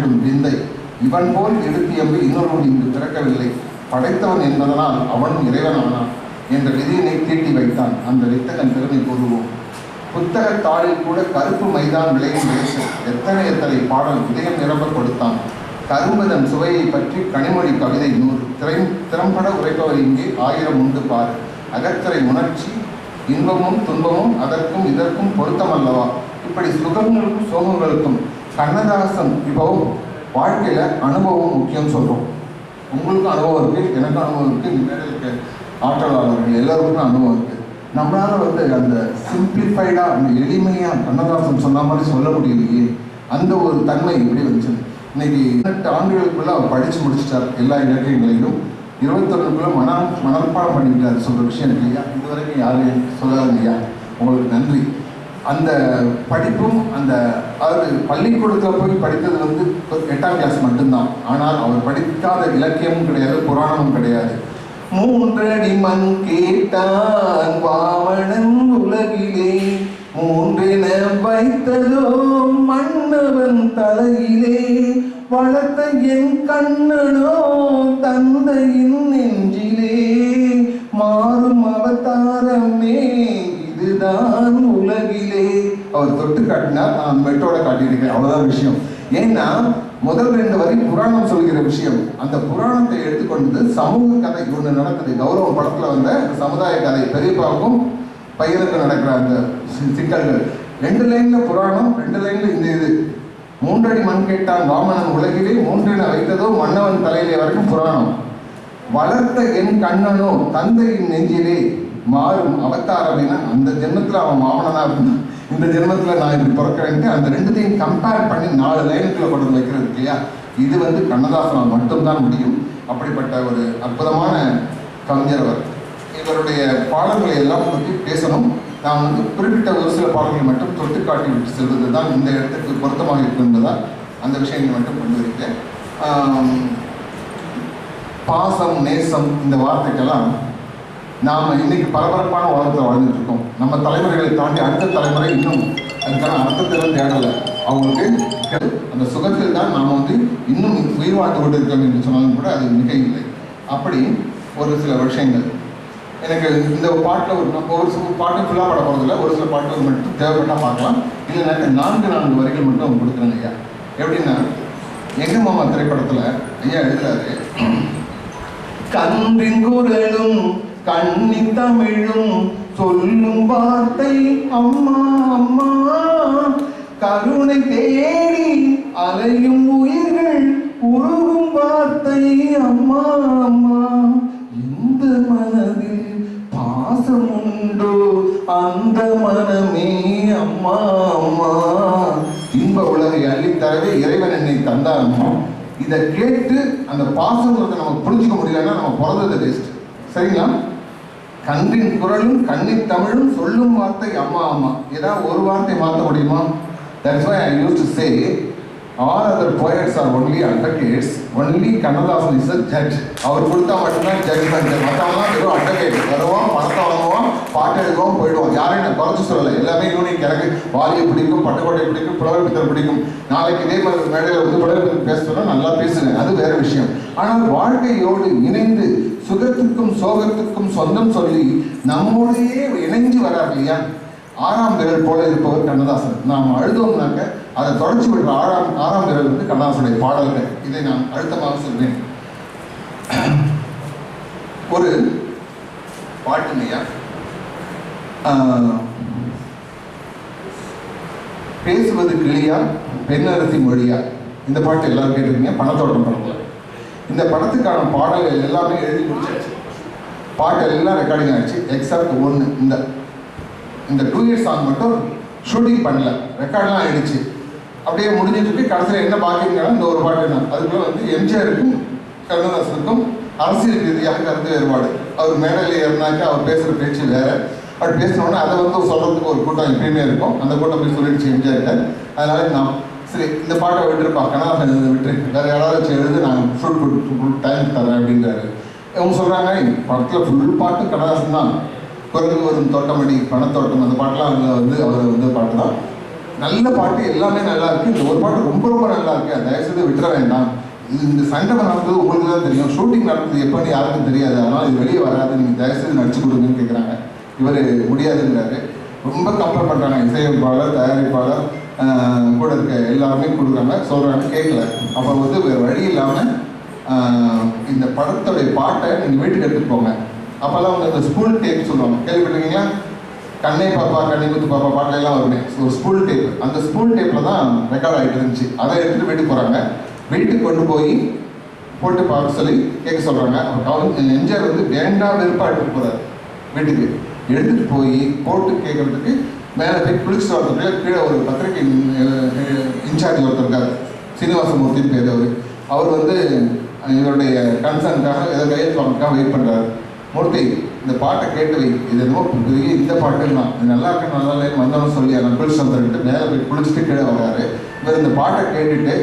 காட்டிடும் விந்தை. இவன் போல் எடுத்தியம்பு இன்னொருவன் இங்கு பிறக்கவில்லை. படைத்தவன் என்பதனால் அவனும் இறைவனானான் என்ற விதியினை தீட்டி வைத்தான். அந்த வித்தகன் திறனை கூறுவோம். புத்தக தாளில் கூட கருப்பு மைதான் விளையும் விளைச்சல். எத்தனை எத்தனை பாடல் இதயம் நிரம்ப கொடுத்தான் கரும்பதன் சுவையை பற்றி கனிமொழி கவிதை நூறு. திரை திறம்பட உரைப்பவர் இங்கே ஆயிரம் உண்டு பார். அகத்திரை உணர்ச்சி இன்பமும் துன்பமும் அதற்கும் இதற்கும் பொருத்தமல்லவா? இப்படி சுகங்களுக்கும் சோகங்களுக்கும் கண்ணதாசன் இப்போவும் வாழ்க்கையில் அனுபவம் முக்கியம் சொல்கிறோம் உங்களுக்கும் அனுபவம் இருக்குது எனக்கும் அனுபவம் இருக்குது இந்த மேடையில் இருக்க ஆற்றலாளர்கள் எல்லாருக்கும் அனுபவம் இருக்குது நம்மளால் வந்து அந்த சிம்பிளிஃபைடாக அந்த எளிமையாக கண்ணதாசன் சொன்ன மாதிரி சொல்ல முடியலையே அந்த ஒரு தன்மை இப்படி வந்துச்சு? இன்னைக்கு எட்டு ஆண்டுகளுக்குள்ள அவர் படித்து முடிச்சிட்டார் எல்லா இலக்கியங்களையும் இருபத்தொன்னுக்குள்ள மன மனப்பாடம் பண்ணிக்கிட்டார் சொல்கிற விஷயம் இல்லையா இல்லையா? இதுவரைக்கும் யாரும் சொல்லாதீங்க. உங்களுக்கு நன்றி. அந்த படிப்பும் அந்த அதாவது பள்ளிக்கூடத்தில் போய் படித்தது வந்து எட்டாம் கிளாஸ் மட்டும்தான். ஆனால் அவர் படிக்காத இலக்கியமும் கிடையாது புராணமும் கிடையாது. மூன்றடி மண் கேட்டான் வாமணன் உலகிலே. மூன்றென வைத்ததோ மன்னவன் தலையிலே. வளர்த்த என் கண்ணனோ தந்தையின் நெஞ்சிலே. மாறும் அவதாரம் இதுதான் உலகிலே அவர் தொட்டு காட்டினா நான் மெட்டோட காட்டியிருக்கேன். அவ்வளவுதான் விஷயம். ஏன்னா முதல் ரெண்டு வரி புராணம் சொல்கிற விஷயம். அந்த புராணத்தை எடுத்துக்கொண்டு சமூக கதை ஒன்று நடக்குது. கௌரவ படத்துல வந்த சமுதாய கதை. பெரியப்பாவுக்கும் பையனுக்கும் நடக்கிற அந்த சிக்கல்கள். ரெண்டு லைன்ல புராணம் ரெண்டு லைன்ல இந்த இது. மூன்றடி மண் கேட்டான் வாமனன் உலகிலே மூன்றென வைத்ததோ மன்னவன் தலையிலே வரைக்கும் புராணம். வளர்த்த என் கண்ணனோ தந்தையின் நெஞ்சிலே மாறும் அவதாரம்னா அந்த ஜென்மத்தில் அவன் மாமனனா இருந்தான். இந்த ஜென்மத்தில் நான் இப்படி பிறக்கிறேன்ட்டு அந்த ரெண்டுத்தையும் கம்பேர் பண்ணி நாலு லைனுக்குள்ள கொண்டு வந்து வைக்கிறது இருக்கு இல்லையா? இது வந்து கண்ணதாசனால் மட்டும்தான் முடியும். அப்படிப்பட்ட ஒரு அற்புதமான கவிஞர் அவர். இவருடைய பாடல்களை எல்லாம் பற்றி பேசணும். நான் வந்து குறிப்பிட்ட ஒரு சில பாடல்களை மட்டும் தொட்டு காட்டி விட்டு செல்வது தான் இந்த இடத்துக்கு பொருத்தமாக இருக்கின்றதால் அந்த விஷயங்களை மட்டும் கொண்டு வருகிறேன். பாசம் நேசம் இந்த வார்த்தைக்கெல்லாம் நாம் இன்னைக்கு பரபரப்பான உலகத்தில் வாழ்ந்துட்டு இருக்கோம் நம்ம தலைமுறைகளை தாண்டி அடுத்த தலைமுறை இன்னும் அதுக்கான அர்த்தத்தில் தேடலை. அவங்களுக்கு அந்த சுகத்தில் தான் நாம் வந்து இன்னும் உயிர் வாழ்ந்து கொண்டு இருக்கோம் என்று சொன்னாலும் கூட அது மிக இல்லை அப்படி ஒரு சில விஷயங்கள். எனக்கு இந்த பாட்டில் ஒரு நம்ம ஒரு சில பாட்டு ஃபுல்லாக பாட போகிறதில்ல ஒரு சில பாட்டு மட்டும் தேவைப்பட்டால் பார்க்கலாம். இல்லைனாக்க நான்கு நான்கு வரிகள் மட்டும் அவங்க கொடுக்குறாங்க ஐயா. எப்படின்னா எங்கள் மாமா திரைப்படத்தில் ஐயா எழுதுறாரு கன்றின் குரலும் கண்ணி தமிழும் சொல்லும் வார்த்தை அம்மா அம்மா. கருணை தேடி அலையும் உயிர்கள் உருகும் வார்த்தை அம்மா அம்மா. இந்த மனதில் பாசம் உண்டோ அந்த மனமே அம்மா அம்மா. இன்ப உலகை அள்ளித்தரவே இறைவன் என்னை தந்தான். இதை கேட்டு அந்த பாசங்கிறத நம்ம புரிஞ்சுக்க முடியலன்னா நம்ம பிறந்தது வேஸ்ட் சரிங்களா? கன்றின் குரலும் கண்ணின் தமிழும் சொல்லும் வார்த்தை அம்மா அம்மா. ஏதாவது ஒரு வார்த்தை மாற்ற முடியுமா? That's why I use to say all other poets are only advocates only Kannadasan is a judge அவர் கொடுத்தா மட்டும்தான் ஜட்ஜ்மெண்ட் மற்றவங்களாம் வெறும் அட்வொகேட் வருவோம் பணத்தை வாங்குவோம் பாட்டு எழுதுவோம் போயிடுவோம். யாரையும் நான் குறைச்சு சொல்லலை. எல்லாமே யூனிக் எனக்கு வாலியை பிடிக்கும் பட்டுக்கோட்டை பிடிக்கும் புலவர்பித்தர் பிடிக்கும். நாளைக்கு இதே மாதிரி மேடையில் வந்து புலவர் பேசுகிறோம் நல்லா பேசுவேன். அது வேற விஷயம். ஆனால் வாழ்க்கையோடு இணைந்து சுகத்துக்கும் சோகத்துக்கும் சொந்தம் சொல்லி நம்மோடையே இணைஞ்சு வரார் இல்லையா? ஆறாம் விரல் போல இருப்பவர் கண்ணதாசன். நாம் அழுதோம்னாக்க அதை தொடர்ச்சி விடுற ஆறாம் ஆறாம் விரல் வந்து கண்ணதாசனுடைய பாடல்கள். இதை நான் அழுத்தமாக சொல்வேன். ஒரு பாட்டுங்கய்யா பேசுவது கிளியா பெண்ணரசி மொழியா? இந்த பாட்டு எல்லாரும் கேட்டிருக்கீங்க பணத்தோட்டம் படத்தில். இந்த படத்துக்கான பாடல்கள் எல்லாமே எழுதி முடிச்சாச்சு. பாட்டு எல்லாம் ரெக்கார்டிங் ஆயிடுச்சு. எக்ஸாக்ட் ஒன்று இந்த. இந்த டூ இயர்ஸ் சாங் மட்டும் ஷூட்டிங் பண்ணல. ரெக்கார்ட்லாம் ஆயிடுச்சு. அப்படியே முடிஞ்சிட்டு இருக்கு கடைசியில் என்ன பாக்கிங்கன்னா இந்த ஒரு பாட்டு தான். அதுக்குள்ள வந்து எம்ஜிஆருக்கும் கருணாதாசனுக்கும் அரசியல் ரீதியாக கருத்து வேறுபாடு. அவர் மேடையில் ஏறினாக்க அவர் பேசுகிற பேச்சு வேற. அவர் பேசினோடனே அதை வந்து சொல்கிறதுக்கு ஒரு கூட்டம் எப்பயுமே இருக்கும். அந்த கூட்டம் போய் சொல்லிடுச்சு எம்ஜிஆர்கிட்ட. அதனால நான் சரி இந்த பாட்டை விட்டுருப்பா கண்ணதாசன் எழுத விட்டு வேறு யாராவது வச்சு எழுது நான் ஃபுல் ஃபுல் டைம் தரேன் அப்படின்றாரு. அவங்க சொல்கிறாங்க படத்தில் ஃபுல் பாட்டு கனதாசன் தான். குரங்கு வரும் தோட்டமடி பணத்தோட்டம் அந்த பாட்டெலாம் அதில் வந்து அவர் வந்து பாட்டு தான் நல்ல பாட்டு எல்லாமே நல்லா இருக்கு இந்த ஒரு பாட்டு ரொம்ப ரொம்ப நல்லா இருக்கு அதை விட்டுற வேண்டாம். இது இந்த சண்டை நடந்தது உங்களுக்கு தான் தெரியும். ஷூட்டிங் நடந்தது எப்போன்னு யாருக்கும் தெரியாது. அதனால இது வெளியே வராது. நீங்கள் தயவு செய்து நடிச்சு கொடுங்கன்னு கேட்குறாங்க இவர் முடியாதுங்கிறாரு. ரொம்ப கம்பேர் பண்ணுறாங்க இசையமைப்பாளர் தயாரிப்பாளர் கூட இருக்க எல்லாருமே கொடுக்குறாங்க. சொல்கிறாங்க கேட்கல அப்போ வந்து வேறு வழி இல்லாமல் இந்த படத்துடைய பாட்டை நீங்கள் வீட்டுக்கு எடுத்துட்டு போங்க. அப்போல்லாம் வந்து அந்த ஸ்கூல் டேப் சொல்லுவாங்க. கேள்விப்பட்டிருக்கீங்களா? கண்ணை பாப்பா கண்ணை குத்து பாப்பா பாட்டெல்லாம் வருமே. ஒரு ஸ்கூல் டேப் அந்த ஸ்கூல் டேப்பில் தான் ரெக்கார்ட் ஆகிட்டு இருந்துச்சு. அதை எடுத்துகிட்டு வீட்டுக்கு போகிறாங்க வீட்டுக்கு கொண்டு போய் போட்டு பார்க்க சொல்லி கேட்க சொல்கிறாங்க அவர் எம்ஜிஆர் வந்து வேண்டாம் வெறுப்பாக எடுத்துகிட்டு போகிறார் வீட்டுக்கு. எடுத்துகிட்டு போய் போட்டு கேட்குறதுக்கு மேலே போய் குளிச்சு வரதுக்குள்ள கீழே ஒரு பத்திரிகை இன்சார்ஜ் ஒருத்தர் இருக்கார். சீனிவாசமூர்த்தின்னு பேர் அவர். அவர் வந்து இவருடைய கன்சர்னுக்காக ஏதோ கையெழுத்து வாங்கக்காக வெயிட் பண்ணுறாரு மூர்த்தி இந்த பாட்டை கேட்டு வை இது என்னமோ பெரிய இந்த பாட்டு இது நல்லா இருக்கு நல்லா இல்லைன்னு வந்தவன் சொல்லி நான் குளிச்சு மேலே போய் குளிச்சுட்டு கீழே வராரு. இவர் இந்த பாட்டை கேட்டுட்டு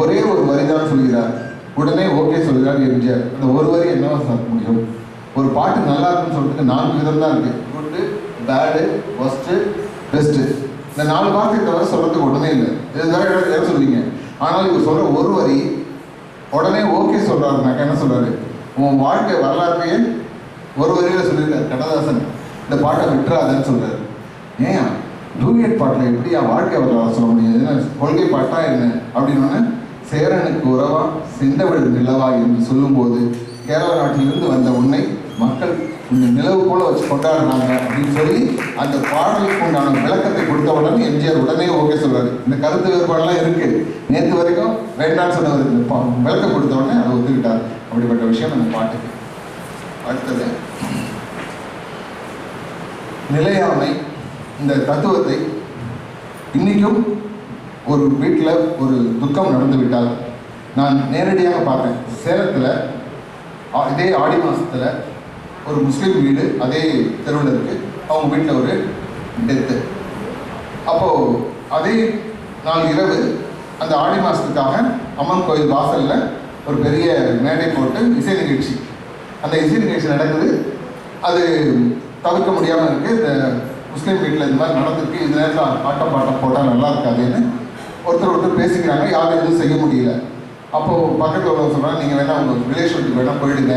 ஒரே ஒரு வரி தான் சொல்கிறார். உடனே ஓகே சொல்கிறார் எம்ஜிஆர். அந்த ஒரு வரி என்னவா சார் முடியும்? ஒரு பாட்டு நல்லா இருக்குன்னு சொல்றதுக்கு நான்கு விதம் தான் இருக்கு. குட்டு பேடு ஒஸ்ட்டு பெஸ்ட்டு இந்த நாலு வார்த்தை தவிர சொல்கிறதுக்கு உடனே இல்லை. இது வேற எதாவது சொல்லுவீங்க. ஆனால் இவர் சொல்கிற ஒரு வரி உடனே ஓகே சொல்கிறாருனாக்கா என்ன சொல்கிறாரு உன் வாழ்க்கை வரலாற்றையே ஒரு வரியில சொல்லியிருக்காரு கடதாசன் இந்த பாட்டை விட்டுறாதன்னு சொல்றாரு. ஏன்? டூயட் பாட்டில் எப்படி என் வாழ்க்கை வரலாறு சொல்ல முடியாது? கொள்கை பாட்டா என்ன? அப்படின்னு சேரனுக்கு உறவா செந்தவள் நிலவா என்று சொல்லும்போது கேரள நாட்டிலிருந்து வந்த உன்னை மக்கள் இந்த நிலவு போல வச்சு கொண்டாடுறாங்க அப்படின்னு சொல்லி அந்த பாடலுக்கு உண்டான விளக்கத்தை கொடுத்த உடனே எம்ஜிஆர் உடனே ஓகே சொல்றாரு. இந்த கருத்து வேறுபாடெல்லாம் இருக்கு. நேற்று வரைக்கும் வேண்டாம்னு சொன்னவர் பா- விளக்கம் கொடுத்த உடனே அதை ஒத்துக்கிட்டார். அப்படிப்பட்ட விஷயம் அந்த பாட்டுக்கு. அடுத்தது. நிலையாமை இந்த தத்துவத்தை இன்றைக்கும் ஒரு வீட்டில் ஒரு துக்கம் நடந்து விட்டால் நான் நேரடியாக பார்த்தேன் சேலத்தில் இதே ஆடி மாதத்தில் ஒரு முஸ்லீம் வீடு அதே தெருவில் இருக்குது அவங்க வீட்டில் ஒரு டெத்து. அப்போது அதே நாள் இரவு அந்த ஆடி மாதத்துக்காக அம்மன் கோயில் வாசலில் ஒரு பெரிய மேடை போட்டு இசை நிகழ்ச்சி. அந்த இசை நிகழ்ச்சி நடக்குது. அது தவிர்க்க முடியாமல் இருக்குது இந்த முஸ்லீம் வீட்டில் இந்த மாதிரி நடந்திருக்கு. இந்த நேரத்தில் ஆட்டம் பாட்டம் போட்டால் நல்லா இருக்காதுன்னு ஒருத்தர் ஒருத்தர் பேசிக்கிறாங்க. யாரும் எதுவும் செய்ய முடியல. அப்போது பக்கத்தில் உள்ளவங்க சொல்கிறாங்க நீங்கள் வேணால் உங்கள் ரிலேஷனுக்கு வேணால் போயிடுங்க.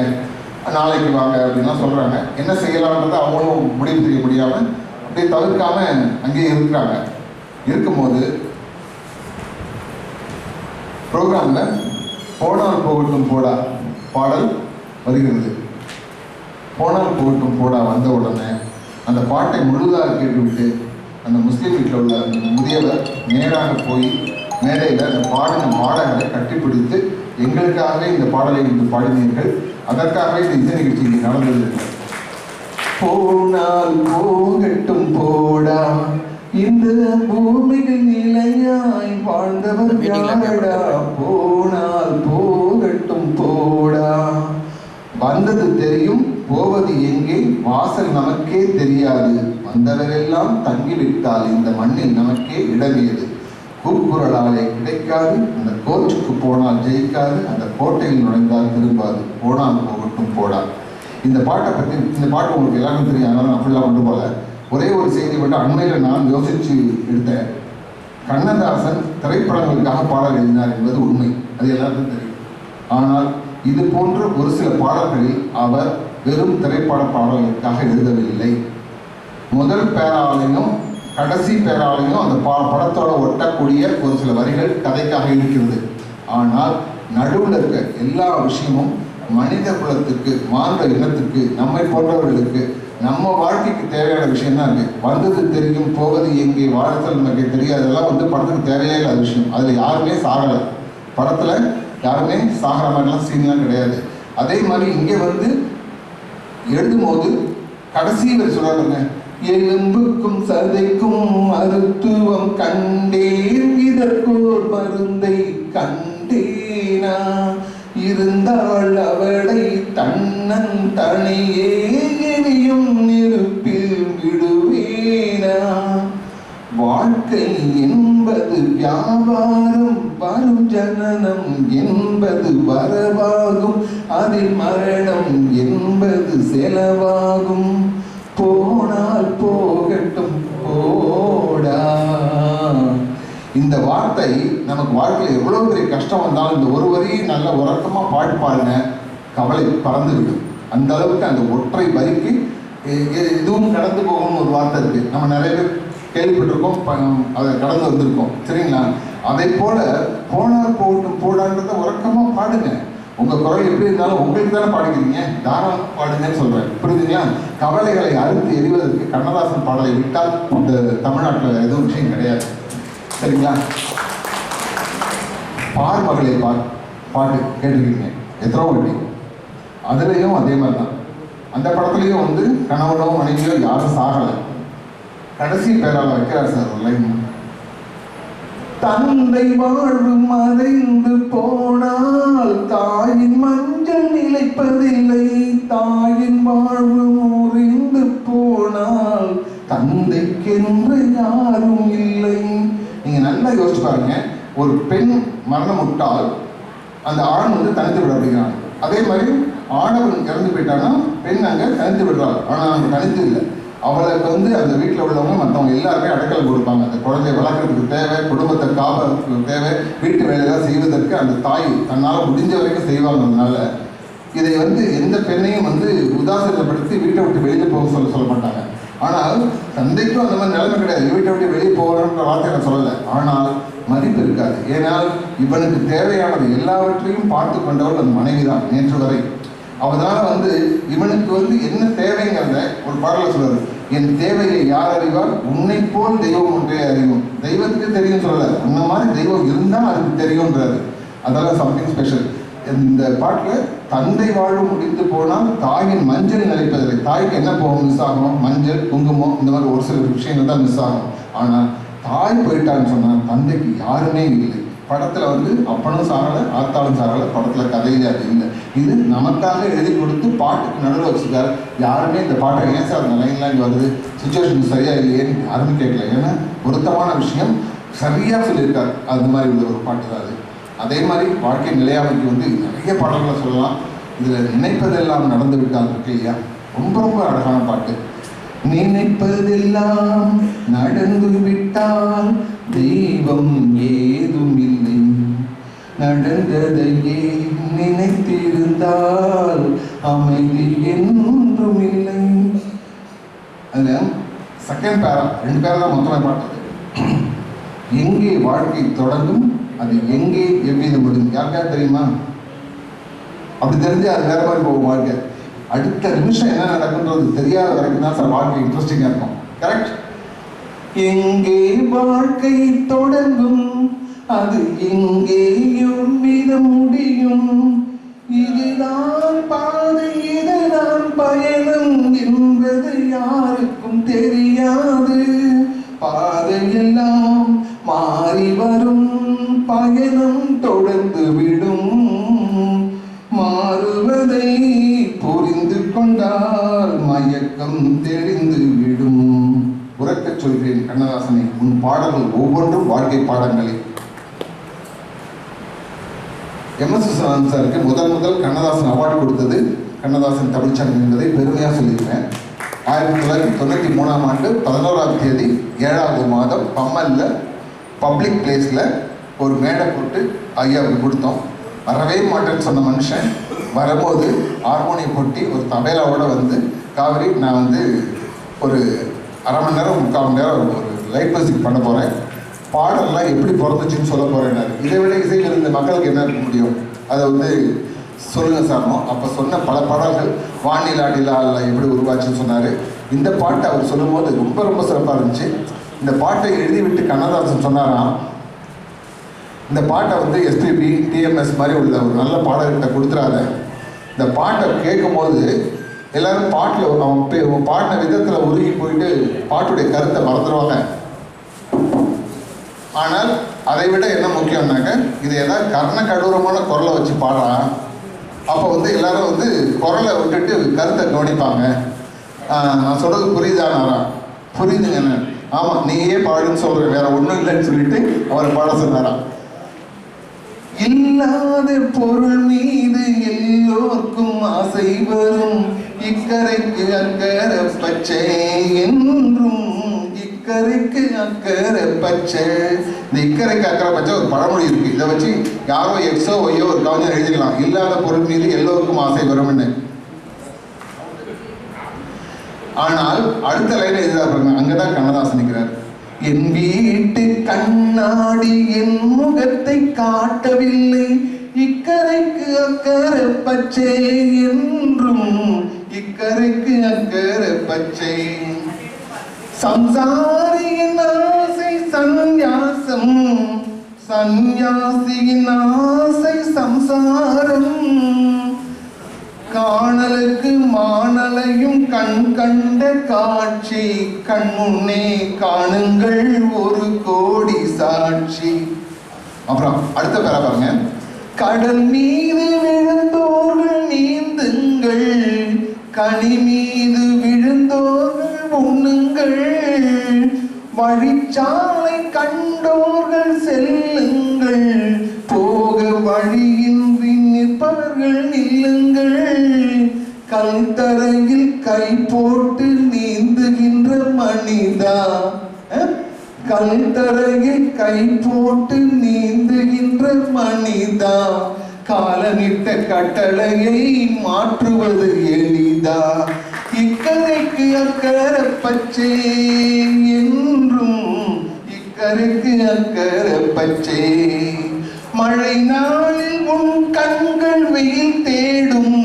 நாளைக்கு வாங்க அப்படின்லாம் சொல்கிறாங்க என்ன செய்யலான்றதை அவங்களும் முடிவு செய்ய முடியாமல் அப்படியே தவிர்க்காமல் அங்கேயே இருக்கிறாங்க. இருக்கும்போது ப்ரோக்ராமில் போனால் போகட்டும் போடா பாடல் வருகிறது போனால் போகட்டும் போடா வந்த உடனே அந்த பாட்டை முழுதாக கேட்டுவிட்டு அந்த முஸ்லீம் வீட்டில் உள்ள அந்த முதியவர் நேராக போய் மேடையில் அந்த பாடின பாடகரை கட்டிப்பிடித்து எங்களுக்காகவே இந்த பாடலை இன்று பாடினீர்கள். அதற்காகவே இந்த இசை நிகழ்ச்சி இங்கே நடந்தது. போனால் போகட்டும் போடா. இந்த பூமியில் நிலையாய் வாழ்ந்தவர் யாரடா? போனால் வந்தது தெரியும் போவது எங்கே? வாசல் நமக்கே தெரியாது. வந்தவரெல்லாம் தங்கிவிட்டால் இந்த மண்ணில் நமக்கே இடமியது கூக்குரலாலே கிடைக்காது அந்த கோர்ட்டுக்கு போனால் ஜெயிக்காது அந்த கோட்டையில் நுழைந்தால் திரும்பாது. போனால் போகட்டும் போடா இந்த பாட்டை பற்றி இந்த பாட்டு உங்களுக்கு எல்லாருக்கும் தெரியும் அதனால நான் ஃபுல்லாக கொண்டு போகல. ஒரே ஒரு செய்தி மட்டும் அண்மையில் நான் யோசித்து எடுத்தேன். கண்ணதாசன் திரைப்படங்களுக்காக பாடல் எழுதினார் என்பது உண்மை. அது எல்லாருக்கும் தெரியும். ஆனால் இது போன்ற ஒரு சில பாடல்களில் அவர் வெறும் திரைப்பட பாடல்களுக்காக எழுதவில்லை. முதல் பேராலையும் கடைசி பேராலையும் அந்த பா படத்தோட ஒட்டக்கூடிய ஒரு சில வரிகள் கதைக்காக இருக்கிறது. ஆனால் நடுவில் இருக்க எல்லா விஷயமும் மனித குலத்துக்கு மாந்த இனத்துக்கு நம்மை போன்றவர்களுக்கு நம்ம வாழ்க்கைக்கு தேவையான விஷயம் தான் இருக்கு வந்தது தெரியும் போவது எங்கே வாழ்த்தல் நமக்கு தெரியாதெல்லாம் வந்து படத்துக்கு தேவையே இல்லாத விஷயம். அதில் யாருமே சாகலை. படத்தில் யாருமே சாகிற மாதிரிலாம் சீன்லாம் கிடையாது. அதே மாதிரி இங்கே வந்து எழுதும்போது கடைசி வரை சொல்றாங்க எலும்புக்கும் சதைக்கும் மருத்துவம் கண்டேன் இதற்கோர் மருந்தை கண்டேனா? இருந்தாள் அவளை தன்னன் தனியே இனியும் நெருப்பில் விடுவேனா? வாழ்க்கை என்பது வியாபாரம் வரும் ஜனனம் என்பது வரவாகும். அதில் மரணம் என்பது செலவாகும். போனால் போகட்டும் போடா. இந்த வார்த்தை நமக்கு வாழ்க்கையில் எவ்வளோ பெரிய கஷ்டம் வந்தாலும் இந்த ஒரு வரி நல்ல உறக்கமாக பாட்டு பாருங்க. கவலை பறந்துவிடும் அந்த அளவுக்கு அந்த ஒற்றை வரிக்கு எ- இதுவும் கடந்து போகணும்னு ஒரு வார்த்தை இருக்கு. நம்ம நிறைய பேர் கேள்விப்பட்டிருக்கோம் அதை கடந்து வந்திருக்கோம். சரிங்களா? அதை போல போனார் போட்டும் போடான்றத உறக்கமாக பாடுங்க. உங்க குரல் எப்படி இருந்தாலும் உங்களுக்கு தானே பாடுகிறீங்க. தாராளம் பாடுங்கன்னு சொல்றேன். புரியுதுங்களா? கவலைகளை அறுத்து எறிவதற்கு கண்ணதாசன் பாடலை விட்டால் இந்த தமிழ்நாட்டில் எதுவும் விஷயம் கிடையாது. சரிங்களா? பார் மகளே பார் பாட்டு கேட்டிருக்கீங்க. எத்தனோ வாட்டி அதுலேயும் அதே மாதிரி தான் அந்த படத்துலையும் வந்து கணவனோ மனைவியோ யாரும் சாகலை. கடைசி பேரால வைக்கிறார் சார் ஒரு லைன் தந்தை வாழ்வு மறைந்து போனால் தாயின் மஞ்சள் நிலைப்பதில்லை தாயின் வாழ்வு முறிந்து போனால் தந்தைக்கென்று யாரும் இல்லை. நீங்க நல்லா யோசிச்சு பாருங்க. ஒரு பெண் மரணமுட்டால் அந்த ஆண் வந்து தனித்து விட அப்படிங்கிறான் அதே மாதிரி ஆடவன் இறந்து போயிட்டான்னா பெண் அங்கே தனித்து விடுறாள். ஆனால் அங்கே தனித்து இல்லை. அவளுக்கு வந்து அந்த வீட்டில் உள்ளவங்க மற்றவங்க எல்லாருமே அடக்கல் கொடுப்பாங்க. அந்த குழந்தைய வளர்க்குறதுக்கு தேவை குடும்பத்தை காப்பதற்கு தேவை வீட்டு வேலையெல்லாம் செய்வதற்கு அந்த தாய் தன்னால் முடிஞ்ச வரைக்கும் செய்வாங்கனால இதை வந்து எந்த பெண்ணையும் வந்து உதாசீனப்படுத்தி வீட்டை விட்டு வெளியே போக சொல்ல சொல்ல மாட்டாங்க. ஆனால் தந்தைக்கும் அந்த மாதிரி நிலைமை கிடையாது. வீட்டை விட்டு வெளியே போகணுன்ற வார்த்தை நான் சொல்லலை. ஆனால் மதிப்பு இருக்காது. ஏனால் இவனுக்கு தேவையானது எல்லாவற்றையும் பார்த்து கொண்டவள் அந்த மனைவி தான் நேற்று வரை. அதனால வந்து இவனுக்கு வந்து என்ன தேவைங்கிறத ஒரு பாடலை சொல்லுவார். என் தேவையை யார் அறிவார்? உன்னை போல் தெய்வம் ஒன்றே அறிவும் தெய்வத்துக்கு தெரியும் சொல்லல. உன்ன மாதிரி தெய்வம் இருந்தால் அதுக்கு தெரியும்ன்றாரு. அதெல்லாம் சம்திங் ஸ்பெஷல் இந்த பாட்டில் தந்தை வாழ்வு முடிந்து போனால் தாயின் மஞ்சள் நிலைப்பதில்லை. தாய்க்கு என்ன போகும்? மிஸ் ஆகும் மஞ்சள் குங்குமம் இந்த மாதிரி ஒரு சில விஷயங்கள் தான் மிஸ் ஆகும். ஆனால் தாய் போயிட்டான்னு சொன்னால் தந்தைக்கு யாருமே இல்லை. படத்தில் வந்து அப்பனும் சாகலை ஆத்தாலும் சாகலை படத்தில் கதையில அது இல்லை. இது நமக்காக எழுதி கொடுத்து பாட்டுக்கு நடுவில் வச்சுருக்காரு. யாருமே இந்த பாட்டை ஏன் சார் அந்த லைன்லாம் இங்கே வருது. சுச்சுவேஷன் சரியாக இல்லையேன்னு யாருமே கேட்கல. ஏன்னா பொருத்தமான விஷயம். சரியாக சொல்லியிருக்கார். அது மாதிரி உள்ள ஒரு பாட்டு தான் அது. அதே மாதிரி வாழ்க்கை நிலையாமைக்கு வந்து நிறைய பாடல்களை சொல்லலாம். இதில் நினைப்பதெல்லாம் நடந்து விட்டால் இருக்கு இல்லையா? ரொம்ப ரொம்ப அழகான பாட்டு. நினைப்பதெல்லாம் நடந்து விட்டால் தெய்வம் ஏதும் நடந்ததையே நினைத்திருந்தால் அமைதி என்றும் இல்லை அது செகண்ட் பேரா ரெண்டு பேரா தான் மொத்தமே பாட்டது. எங்கே வாழ்க்கை தொடங்கும் அது எங்கே எவ்வித முடியும்? யாருக்காவது தெரியுமா? அப்படி தெரிஞ்சு அது வேற மாதிரி போகும் வாழ்க்கை. அடுத்த நிமிஷம் என்ன நடக்குன்றது தெரியாத வரைக்கும் தான் சார் வாழ்க்கை இன்ட்ரெஸ்டிங்காக இருக்கும். கரெக்ட் எங்கே வாழ்க்கை தொடங்கும் அது எங்கேயும் இது முடியும். இதுதான் பாதை இதுதான் பயணம் என்பது யாருக்கும் தெரியாது. பாதையெல்லாம் மாறி வரும் பயணம் தொடர்ந்து விடும். மாறுவதை புரிந்து கொண்டால் மயக்கம் தெரிந்து விடும். உறக்கச் சொல்கிறேன் கண்ணதாசனை உன் பாடல்கள் ஒவ்வொன்றும் வாழ்க்கை பாடங்களே. எம்எஸ் விஸ்வநாதன் சாருக்கு முதல் முதல் கண்ணதாசன் அவார்டு கொடுத்தது. கண்ணதாசன் தமிழ்ச்சங்கம் என்பதை பெருமையாக சொல்லியிருக்கேன். ஆயிரத்தி தொள்ளாயிரத்தி தொண்ணூற்றி மூணாம் ஆண்டு பதினோராம் தேதி ஏழாவது மாதம் பம்மலில் பப்ளிக் பிளேஸில் ஒரு மேடை போட்டு ஐயாவுக்கு கொடுத்தோம். வரவே மாட்டேன்னு சொன்ன மனுஷன் வரும்போது ஹார்மோனியம் கொட்டி ஒரு தபேலாவோடு வந்து காவிரி நான் வந்து ஒரு அரை மணி நேரம் முக்கால் மணி நேரம் ஒரு லைட் மியூசிக் பண்ண போகிறேன் பாடல்லாம் எப்படி பிறந்துச்சுன்னு சொல்ல போகிறேன் இதை விட இசையில் இருந்த மக்களுக்கு என்ன இருக்க முடியும்? அதை வந்து சொல்லுங்க சார்னோ அப்போ சொன்ன பல பாடல்கள் வானிலா நிலா எப்படி உருவாச்சுன்னு சொன்னார். இந்த பாட்டை அவர் சொல்லும்போது ரொம்ப ரொம்ப சிறப்பாக இருந்துச்சு. இந்த பாட்டை எழுதிவிட்டு கண்ணதாசன் சொன்னாராம் இந்த பாட்டை வந்து எஸ்பிபி டிஎம்எஸ் மாதிரி உள்ள ஒரு நல்ல பாடல்கிட்ட கொடுத்துறாத. இந்த பாட்டை கேட்கும்போது எல்லாரும் பாட்டில் அவன் பே- அவன் பாடின விதத்தில் உருகி போயிட்டு பாட்டுடைய கருத்தை மறந்துடுவாங்க ஆனால் அதை விட என்ன முக்கியம்னாக்க இது ஏதாவது கர்ண கடூரமான குரலை வச்சு பாடுறான். அப்போ வந்து எல்லாரும் வந்து குரலை விட்டுட்டு கருத்தை கவனிப்பாங்க. நான் சொல்கிறது புரியுதானாரா புரியுதுங்க என்ன? ஆமாம் நீயே பாடுன்னு சொல்கிற வேற ஒன்றும் இல்லைன்னு சொல்லிட்டு அவரை பாட சொன்னாராம். இல்லாத பொருள் மீது எல்லோர்க்கும் ஆசை வரும். இக்கரைக்கு அக்கறை பச்சை என்றும் இக்கரை இக்கரைக்கு அக்கறை பச்சை. இந்த இக்கரைக்கு அக்கறை பச்சை ஒரு பழமொழி இருக்கு. இதை வச்சு யாரோ எக்ஸோ ஒய்யோ ஒரு கவிஞர் எழுதிக்கலாம். இல்லாத பொருள் மீது எல்லோருக்கும் ஆசை வரும்னு ஆனால் அடுத்த லைன் எழுதுறா பாருங்க. அங்கதான் கண்ணதாசன் நிற்கிறார் என் வீட்டு கண்ணாடி என் முகத்தை காட்டவில்லை. இக்கரைக்கு அக்கறை பச்சை என்றும் இக்கரைக்கு அக்கறை பச்சை. சம்சாரியின் ஆசை சந்நியாசம் சந்நியாசியின் ஆசை சம்சாரம். காணலுக்கு மாணலையும் கண் கண்ட காட்சி கண்முன்னே காணுங்கள் ஒரு கோடி சாட்சி. அப்புறம் அடுத்த பேர பாருங்க. கடல் மீது விழுந்தோர்கள் நீந்துங்கள் கனி மீது வழிச்சாலை கண்டோர்கள் செல்லுங்கள். போக வழியின்றி நிற்பவர்கள் நில்லுங்கள். கல்தரையில் கை போட்டு நீந்துகின்ற மனிதா அஹ்? கல்தரையில் கை போட்டு நீந்துகின்ற மனிதா காலனிட்ட கட்டளையை மாற்றுவது எளிதா. இக்கரைக்கு அக்கறை பச்சை என்றும் இக்கரைக்கு அக்கறை பச்சை மழை நாளில் உன் கண்கள் வெயில் தேடும்.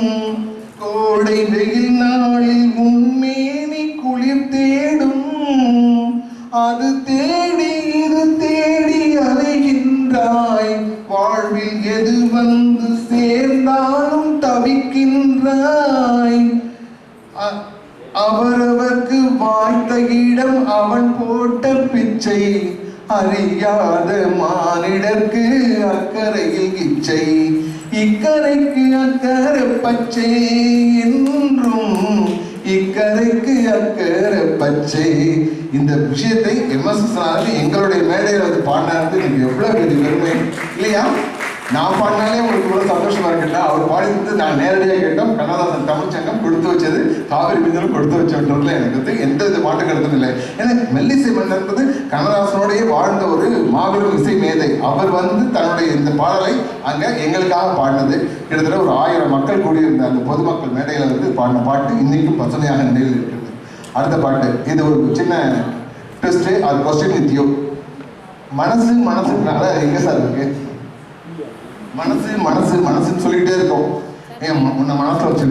கோடை வெயில் நாளில் உன் மேனி குளிர் தேடும். அது தேடி அறியாத மானிடர்க்கு அக்கறையில் இச்சை. இக்கரைக்கு அக்கறை பச்சை என்றும் இக்கரைக்கு அக்கறை பச்சை. இந்த விஷயத்தை எம்எஸ்எஸ் எங்களுடைய மேடையில் வந்து பாடினார். எவ்வளவு பெரிய பெருமை. இல்லையா? நான் பாடினாலே உங்களுக்கு இவ்வளவு சந்தோஷமா இருக்குல்ல அவர் பாடினது நான் நேரடியாக கேட்டோம். கண்ணதாசன் தமிழ்ச்சங்கம் கொடுத்து வச்சது காவிரி மின்னலும் கொடுத்து வச்சோன்றதுல எனக்கு வந்து எந்த இது மாட்டு கருத்தும் இல்லை. ஏன்னா மெல்லிசை மன்னர்ன்றது கண்ணதாசனோடைய வாழ்ந்த ஒரு மாபெரும் இசை மேதை. அவர் வந்து தன்னுடைய இந்த பாடலை அங்க எங்களுக்காக பாடினது. கிட்டத்தட்ட ஒரு ஆயிரம் மக்கள் கூடியிருந்த அந்த பொதுமக்கள் மேடையில வந்து பாடின பாட்டு இன்னைக்கும் பசுமையாக நிலையில் இருக்கிறது. அடுத்த பாட்டு. இது ஒரு சின்ன ட்விஸ்ட் அது கொஸ்டின் வித் யூ மனசு மனசுனால எங்க சார் இருக்கு? மனசு மனசு மனசுன்னு சொல்லிக்கிட்டே இருக்கோம். ஏன் உன்னை மனசில் வச்சு